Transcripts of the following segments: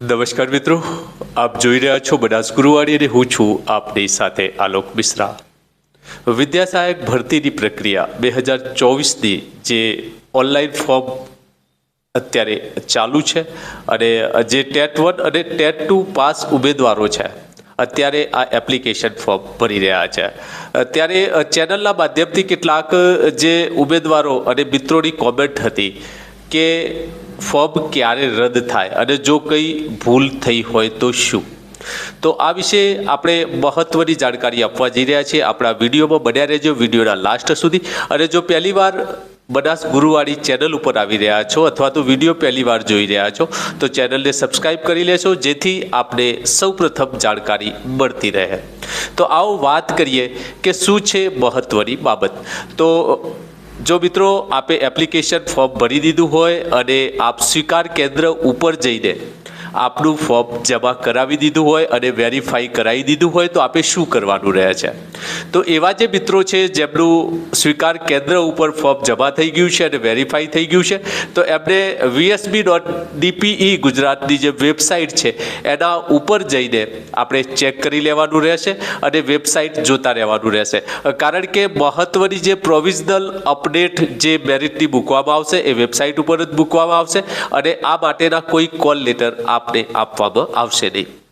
નમસ્કાર મિત્રો, આપ જોઈ રહ્યા છો બનાસ ગુરુવાણી અને હું છું આપની સાથે આલોક મિશ્રા. વિદ્યા સહાયક ભરતીની પ્રક્રિયા બે હજાર ચોવીસની જે ઓનલાઈન ફોર્મ અત્યારે ચાલુ છે અને જે ટેટ વન અને ટેટ ટુ પાસ ઉમેદવારો છે, અત્યારે આ એપ્લિકેશન ફોર્મ ભરી રહ્યા છે. ત્યારે ચેનલના માધ્યમથી કેટલાક જે ઉમેદવારો અને મિત્રોની કોમેન્ટ હતી કે ફોર્મ ક્યારે રદ થાય અને જો કંઈ ભૂલ થઈ હોય તો શું? તો આ વિશે આપણે મહત્વની જાણકારી આપવા જઈ રહ્યા છીએ. આપણા વિડીયોમાં બન્યા રહેજો. વિડીયોના લાસ્ટ સુધી. અને જો પહેલીવાર બનાસ ગુરુવાળી ચેનલ ઉપર આવી રહ્યા છો અથવા તો વીડિયો પહેલીવાર જોઈ રહ્યા છો, તો ચેનલને સબસ્ક્રાઈબ કરી લેશો, જેથી આપને સૌપ્રથમ જાણકારી મળતી રહે. તો આવો વાત કરીએ કે શું છે મહત્વની બાબત? તો જો મિત્રો આપે એપ્લિકેશન ફોર્મ ભરી દીધું હોય અને આપ સ્વીકાર કેન્દ્ર ઉપર જઈને આપનું ફોર્મ જમા કરાવી દીધું હોય અને વેરીફાઈ કરાવી દીધું હોય તો આપે શું કરવાનું રહે છે? તો એવા જે મિત્રો છે, જેમનું સ્વીકાર કેન્દ્ર ઉપર ફોર્મ જમા થઈ ગયું છે અને વેરીફાઈ થઈ ગયું છે, તો એમને વીએસબી ડોટ ડીપીઈ ગુજરાતની જે વેબસાઇટ છે, એના ઉપર જઈને આપણે ચેક કરી લેવાનું રહેશે અને વેબસાઇટ જોતા રહેવાનું રહેશે. કારણ કે મહત્વની જે પ્રોવિઝનલ અપડેટ જે મેરિટની મૂકવામાં આવશે, એ વેબસાઇટ ઉપર જ મૂકવામાં આવશે અને આ માટેના કોઈ કોલ લેટર આપને આપવામાં આવશે નહીં.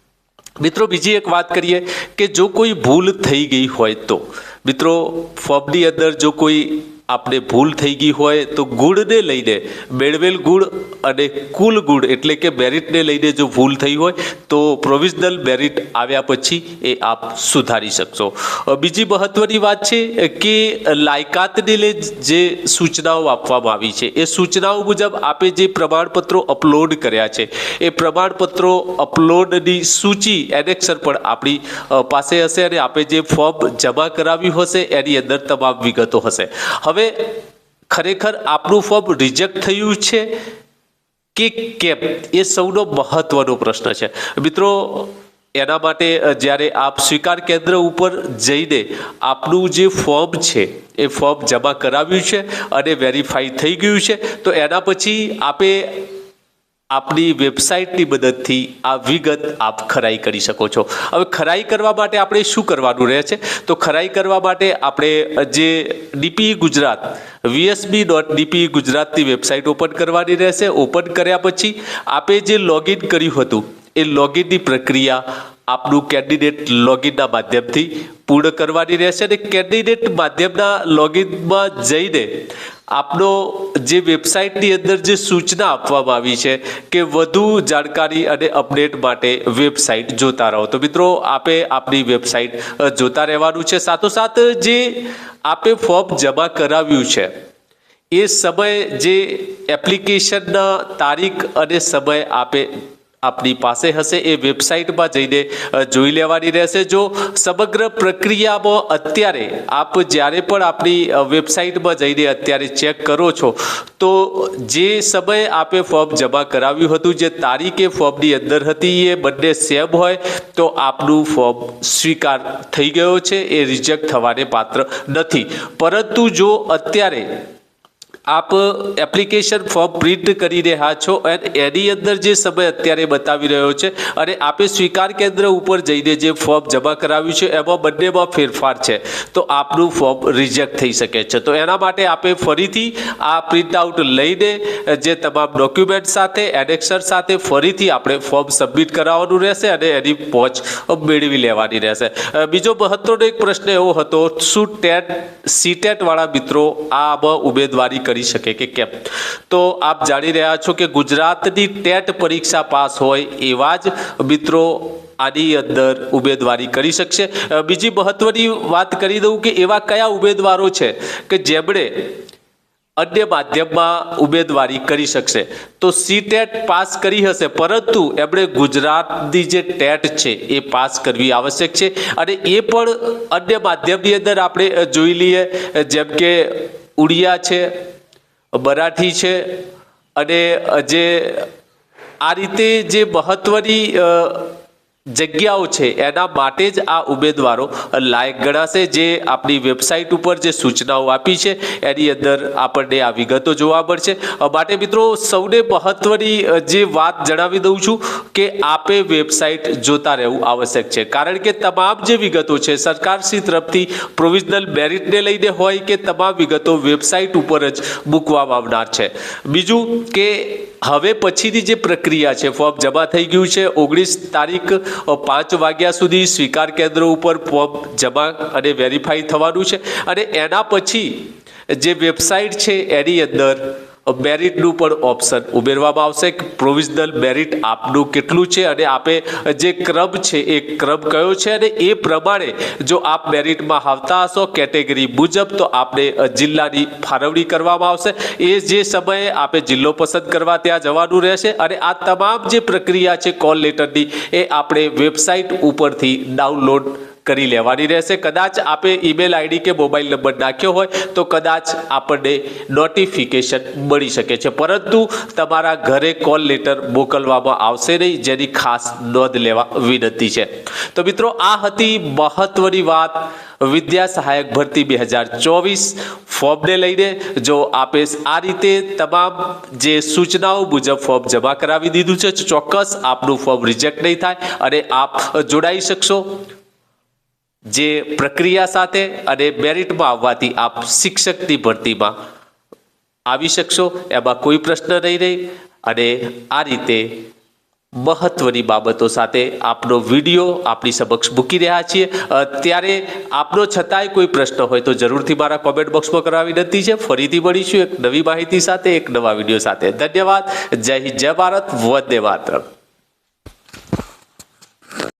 મિત્રો, બીજી એક વાત કરીએ કે જો કોઈ ભૂલ થઈ ગઈ હોય તો. મિત્રો ફોબની અંદર જો કોઈ આપણે ભૂલ થઈ ગઈ હોય તો ગુણને લઈને, મેળવેલ ગુણ અને કુલ ગુણ એટલે કે મેરિટને લઈને જો ભૂલ થઈ હોય તો પ્રોવિઝનલ મેરિટ આવ્યા પછી એ આપ સુધારી શકશો. બીજી મહત્વની વાત છે કે લાયકાતને લઈ જે સૂચનાઓ આપવામાં આવી છે, એ સૂચનાઓ મુજબ આપે જે પ્રમાણપત્રો અપલોડ કર્યા છે, એ પ્રમાણપત્રો અપલોડની સૂચિ એનેક્સર પણ આપણી પાસે હશે અને આપે જે ફોર્મ જમા કરાવ્યું હશે એની અંદર તમામ વિગતો હશે. હવે ખરેખર આપનું ફોર્મ રિજેક્ટ થયું છે કે કેમ? એ સૌનો મહત્વનો પ્રશ્ન છે. મિત્રો, એના માટે જ્યારે આપ સ્વીકાર કેન્દ્ર ઉપર જઈને આપનું જે ફોર્મ છે, એ ફોર્મ જમા કરાવ્યું છે અને વેરીફાઈ થઈ ગયું છે, તો એના પછી આપે આપની વેબસાઇટની મદદથી આ વિગત આપ ખરાઈ કરી શકો છો. હવે ખરાઈ કરવા માટે આપણે શું કરવાનું રહે છે? તો ખરાઈ કરવા માટે આપણે જે DP Gujarat, VSB dot DP ગુજરાતની વેબસાઇટ ઓપન કરવાની રહેશે. ઓપન કર્યા પછી આપે જે લોગિન કર્યું હતું, એ લોગિનની પ્રક્રિયા આપનું કેન્ડિડેટ લોગિનના માધ્યમથી પૂર્ણ કરવાની રહેશે અને કેન્ડિડેટ માધ્યમના લોગિનમાં જઈને આપનો જે વેબસાઇટની અંદર જે સૂચના આપવામાં આવી છે કે વધુ જાણકારી અને અપડેટ માટે વેબસાઇટ જોતા રહો. તો મિત્રો, આપે આપની વેબસાઇટ જોતા રહેવાનું છે. સાથોસાથ, જે આપે ફોર્મ જમા કરાવ્યું છે, એ સમય જે એપ્લિકેશનના તારીખ અને સમય આપે આપની પાસે હશે એ વેબસાઇટમાં જઈને જોઈ લેવાની રહેશે. જો સમગ્ર પ્રક્રિયામાં અત્યારે આપ જ્યારે પણ આપણી વેબસાઇટમાં જઈને અત્યારે ચેક કરો છો, તો જે સમયે આપે ફોર્મ જમા કરાવ્યું હતું, જે તારીખે ફોર્મની અંદર હતી, એ બંને સેમ હોય, તો આપનું ફોર્મ સ્વીકાર થઈ ગયો છે, એ રિજેક્ટ થવાને પાત્ર નથી. પરંતુ જો અત્યારે આપ એપ્લિકેશન ફોર્મ પ્રિન્ટ કરી રહ્યા છો અને એની અંદર જે સમય અત્યારે બતાવી રહ્યો છે અને આપે સ્વીકાર કેન્દ્ર ઉપર જઈને જે ફોર્મ જમા કરાવ્યું છે, એમાં બંનેમાં ફેરફાર છે. તો આપનું ફોર્મ રિજેક્ટ થઈ શકે છે. તો એના માટે આપે ફરીથી આ પ્રિન્ટ આઉટ લઈને જે તમામ ડોક્યુમેન્ટ સાથે એનેક્સર સાથે ફરીથી આપણે ફોર્મ સબમિટ કરાવવાનું રહેશે અને એની પહોંચ મેળવી લેવાની રહેશે. બીજો મહત્વનો એક પ્રશ્ન એવો હતો, શું ટેટ સીટેટવાળા મિત્રો આમાં ઉમેદવારી કરી શકે કે કેમ? તો આપ જાણી રહ્યા છો કે ગુજરાતની ટેટ પરીક્ષા પાસ હોય એવા જ મિત્રો આની અંદર ઉમેદવારી કરી શકશે. બીજી મહત્વની વાત કરી દઉં કે એવા કયા ઉમેદવારો છે કે જેમણે અન્ય માધ્યમમાં ઉમેદવારી કરી શકશે. તો સી ટેટ પાસ કરી હશે, પરંતુ એમણે ગુજરાતની જે ટેટ છે એ પાસ કરવી આવશ્યક છે. અને એ પણ અન્ય માધ્યમની અંદર આપણે જોઈ લઈએ જેમ કે ઉડિયા છે મરાઠી છે અને જે આ રીતે જે મહત્વની અ, જગ્યાઓ છે, એના માટે જ આ ઉમેદવારો લાયક ગણાશે. જે આપણી વેબસાઇટ ઉપર જે સૂચનાઓ આપી છે, એની અંદર આપણને આ વિગતો જોવા મળશે. માટે મિત્રો સૌને મહત્વની જે વાત જણાવી દઉં છું કે આપે વેબસાઇટ જોતા રહેવું આવશ્યક છે. કારણ કે તમામ જે વિગતો છે, સરકારશ્રી તરફથી પ્રોવિઝનલ મેરિટને લઈને હોય કે તમામ વિગતો વેબસાઇટ ઉપર જ મૂકવામાં આવનાર છે. બીજું કે હવે પછીની જે પ્રક્રિયા છે ફોર્મ જમા થઈ ગયું છે, ઓગણીસ તારીખ પાંચ વાગ્યા સુધી સ્વીકાર કેન્દ્ર ઉપર ફોર્મ જમા અને વેરીફાઈ થવાનું છે. અને એના પછી જે વેબસાઇટ છે, એની અંદર મેરિટનું પણ ઓપ્શન ઉમેરવામાં આવશે. પ્રોવિઝનલ મેરિટ આપનું કેટલું છે અને આપે જે ક્રમ છે, એ ક્રમ કયો છે? અને એ પ્રમાણે જો આપ મેરિટમાં આવતા હશો કેટેગરી મુજબ, તો આપને જિલ્લાની ફાળવણી કરવામાં આવશે. એ જે સમયે આપે જિલ્લો પસંદ કરવા ત્યાં જવાનું રહેશે અને આ તમામ જે પ્રક્રિયા છે કોલ લેટરની એ આપણે વેબસાઇટ ઉપરથી ડાઉનલોડ કરી લેવાની રહેશે. કદાચ આપે ઈમેલ આઈડી કે મોબાઈલ નંબર નાખ્યો હોય તો કદાચ આપણને નોટિફિકેશન મળી શકે છે. પરંતુ તમારા ઘરે કોલ લેટર મોકલવામાં આવશે નહીં, જેની ખાસ નોંધ લેવા વિનંતી છે. તો મિત્રો, આ હતી મહત્વની વાત વિદ્યા સહાયક ભરતી બે હજાર ચોવીસ ફોર્મને લઈને. જો આપે આ રીતે તમામ જે સૂચનાઓ મુજબ ફોર્મ જમા કરાવી દીધું છે, ચોક્કસ આપનું ફોર્મ રિજેક્ટ નહીં થાય અને આપ જોડાઈ શકશો. જે પ્રક્રિયા સાથે અને મેરિટમાં આવવાથી આપ શિક્ષકની ભરતીમાં આવી શકશો, એમાં કોઈ પ્રશ્ન નહીં રહે. અને આ રીતે મહત્વની બાબતો સાથે આપનો વીડિયો આપણી સમક્ષ મૂકી રહ્યા છીએ. ત્યારે આપનો છતાંય કોઈ પ્રશ્ન હોય તો જરૂરથી મારા કોમેન્ટ બોક્સમાં કરાવી વિનંતી છે. ફરીથી મળીશું એક નવી માહિતી સાથે, એક નવા વીડિયો સાથે. ધન્યવાદ. જય હિન્દ, જય ભારત. વંદે માતરમ.